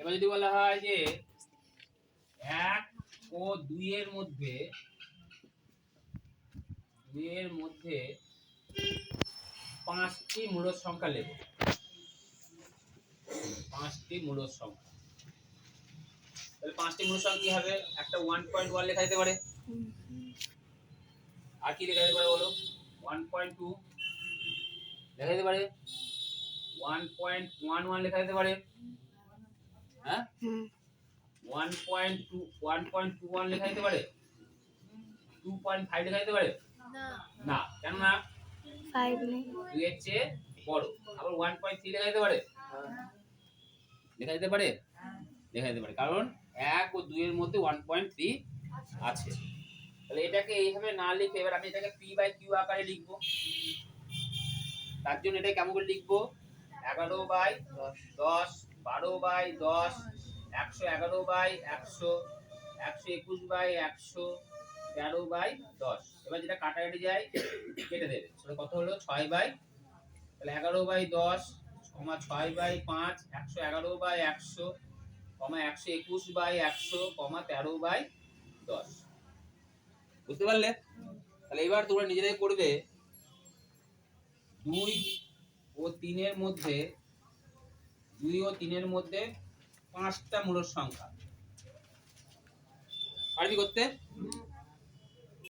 এবার যদি বলা হয় যে এক ও দুইয়ের মধ্যে দুইয়ের মধ্যে পাঁচটি মূল সংখ্যা লেখো। পাঁচটি মূল সংখ্যা। তাহলে পাঁচটি মূল সংখ্যা কি হবে? একটা ওয়ান পয়েন্ট ওয়ান লেখা যেতে পারে। আর কি লেখা যেতে পারে বলো? ওয়ান পয়েন্ট টু লেখা যেতে পারে। ওয়ান পয়েন্ট ওয়ান ওয়ান লেখা যেতে পারে। হ্যাঁ? One point two one point two one লেখা যেতে পারে? টু পয়েন্ট ফাইভ লেখা যেতে পারে? না। কেন না ফাইভ দুই এর চেয়ে বড়। আবার ওয়ান পয়েন্ট থ্রি লেখা যেতে পারে? লেখা যেতে পারে? লেখা যেতে পারে। কারণ এক ও দুইয়ের মধ্যে ওয়ান পয়েন্ট থ্রি আছে। তাহলে এটাকে এইভাবে না লিখে এবার আমি এটাকে পি বাই কিউ আকারে লিখব। তার জন্য এটা কেমন করে লিখব? এগারো বাই দশ বারো বাই দশ, একশো এগারো বাই একশো একশো একুশ বাই একশো, তেরো বাই দশ। এবার যেটা কাটাকাটি যায়, কেটে দেবে। সেটা কত হলো? ছয় বাই, তাহলে এগারো বাই দশ, কমা ছয় বাই পাঁচ, একশো এগারো বাই একশো, কমা একশো একুশ বাই একশো, কমা তেরো বাই দশ। বুঝতে পারলে? তাহলে এবার তোমরা নিজেরাই করবে দুই ও তিনের মধ্যে দুই ও তিনের মধ্যে পাঁচটা মূলর সংখ্যা। পারবি করতে?